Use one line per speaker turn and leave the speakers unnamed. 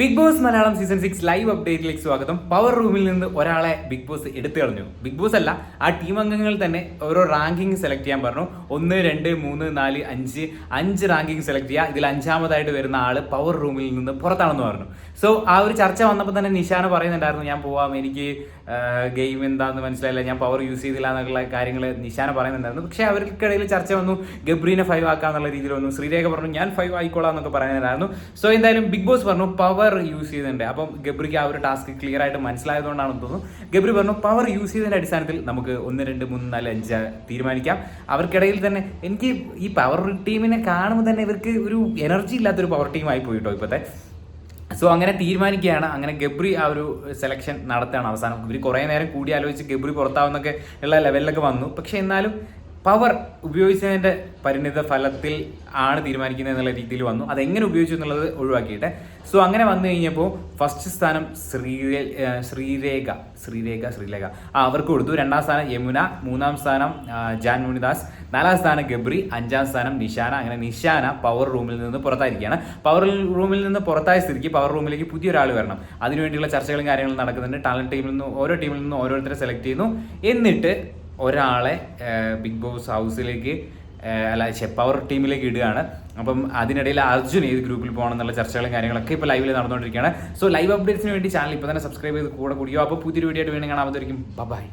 Bigg Boss Malayalam season six live അപ്ഡേറ്റിലേക്ക് സ്വാഗതം. Power റൂമിൽ നിന്ന് ഒരാളെ ബിഗ് ബോസ് എടുത്തു കളഞ്ഞു. ബിഗ് ബോസ് അല്ല ആ ടീം അംഗങ്ങൾ തന്നെ ഓരോ റാങ്കിങ് സെലക്ട് ചെയ്യാൻ പറഞ്ഞു. ഒന്ന് രണ്ട് മൂന്ന് നാല് അഞ്ച്. അഞ്ച് റാങ്കിങ് സെലക്ട് ചെയ്യുക ഇതിൽ അഞ്ചാമതായിട്ട് വരുന്ന ആൾ പവർ റൂമിൽ നിന്ന് പുറത്താണെന്ന് പറഞ്ഞു. സോ ആ ഒരു ചർച്ച വന്നപ്പോൾ തന്നെ നിഷാന പറയുന്നുണ്ടായിരുന്നു ഞാൻ പോവാം. എനിക്ക് ഗെയിം എന്താണെന്ന് മനസ്സിലായില്ല. ഞാൻ പവർ യൂസ് ചെയ്തില്ല എന്നുള്ള കാര്യങ്ങൾ നിഷാന പറയുന്നുണ്ടായിരുന്നു. പക്ഷേ അവർക്കിടയിൽ ചർച്ച വന്നു. ഗബ്രീനെ ഫൈവ് ആക്കാന്നുള്ള രീതിയിൽ വന്നു ശ്രീരേഖ പറഞ്ഞു ഞാൻ ഫൈവ് ആയിക്കോളാം എന്നൊക്കെ പറയുന്നുണ്ടായിരുന്നു. സോ എന്തായാലും ബിഗ് ബോസ് പറഞ്ഞു പവർ യൂസ് ചെയ്തിട്ടുണ്ട്. അപ്പം ഗബ്രിക്ക് ആ ഒരു ടാസ്ക് ക്ലിയർ ആയിട്ട് മനസ്സിലായതുകൊണ്ടാണെന്ന് തോന്നുന്നു. ഗബ്രി പറഞ്ഞു പവർ യൂസ് ചെയ്തതിന്റെ അടിസ്ഥാനത്തിൽ നമുക്ക് ഒന്ന് രണ്ട് മൂന്ന് നാല് അഞ്ച് തീരുമാനിക്കാം. അവർക്കിടയിൽ തന്നെ എനിക്ക് ഈ പവർ ടീമിനെ കാണുമ്പോൾ തന്നെ ഇവർക്ക് ഒരു എനർജി ഇല്ലാത്തൊരു പവർ ടീമായി പോയിട്ടോ ഇപ്പോഴത്തെ സോ അങ്ങനെ തീരുമാനിക്കുകയാണ്. അങ്ങനെ ഗബ്രി ആ ഒരു സെലക്ഷൻ നടത്തുകയാണ് അവസാനം. ഇവർ കുറേ നേരം കൂടി ആലോചിച്ച് ഗബ്രി പുറത്താവുന്നൊക്കെ ഉള്ള ലെവലിലൊക്കെ വന്നു. പക്ഷെ എന്നാലും പവർ ഉപയോഗിച്ചതിന്റെ പരിണിത ഫലത്തിൽ ആണ് തീരുമാനിക്കുന്നത് എന്നുള്ള രീതിയിൽ വന്നു. അതെങ്ങനെ ഉപയോഗിച്ചു എന്നുള്ളത് ഒഴിവാക്കിയിട്ട്. സോ അങ്ങനെ വന്നു കഴിഞ്ഞപ്പോൾ ഫസ്റ്റ് സ്ഥാനം ശ്രീരേ ശ്രീരേഖ ശ്രീരേഖ ശ്രീലേഖ. ആ അവർക്ക് കൊടുത്തു. രണ്ടാം സ്ഥാനം യമുന മൂന്നാം സ്ഥാനം ജാൻ മുനിദാസ് നാലാം സ്ഥാനം ഗബ്രി അഞ്ചാം സ്ഥാനം നിഷാന. അങ്ങനെ നിഷാന പവർ റൂമിൽ നിന്ന് പുറത്തായിരിക്കുകയാണ്. പവർ റൂമിൽ നിന്ന് പുറത്തായ സ്ഥിതിക്ക് പവർ റൂമിലേക്ക് പുതിയൊരാൾ വരണം. അതിനുവേണ്ടിയുള്ള ചർച്ചകളും കാര്യങ്ങളും നടക്കുന്നുണ്ട്. ടാലന്റ് ടീമിൽ നിന്ന് ഓരോ ടീമിൽ നിന്നും ഓരോരുത്തരെ സെലക്ട് ചെയ്യുന്നു. എന്നിട്ട് ഒരാളെ ബിഗ് ബോസ് ഹൗസിലേക്ക് അല്ല ഷെപ്പവർ പവർ ടീമിലേക്ക് ഇടുകയാണ്. അപ്പം അതിനിടയിൽ അർജുൻ ഏത് ഗ്രൂപ്പിൽ പോകണം എന്നുള്ള ചർച്ചകളും കാര്യങ്ങളൊക്കെ ഇപ്പോൾ ലൈവിൽ നടന്നുകൊണ്ടിരിക്കുകയാണ്. സോ ലൈവ് അപ്ഡേറ്റ്സിന് വേണ്ടി ചാനൽ ഇപ്പോൾ തന്നെ സബ്സ്ക്രൈബ് ചെയ്ത് കൂടെ കൂടിയോ? അപ്പോൾ പുതിയൊരു വീഡിയോ ആയിട്ട് വീണ്ടും കാണാൻ ബൈ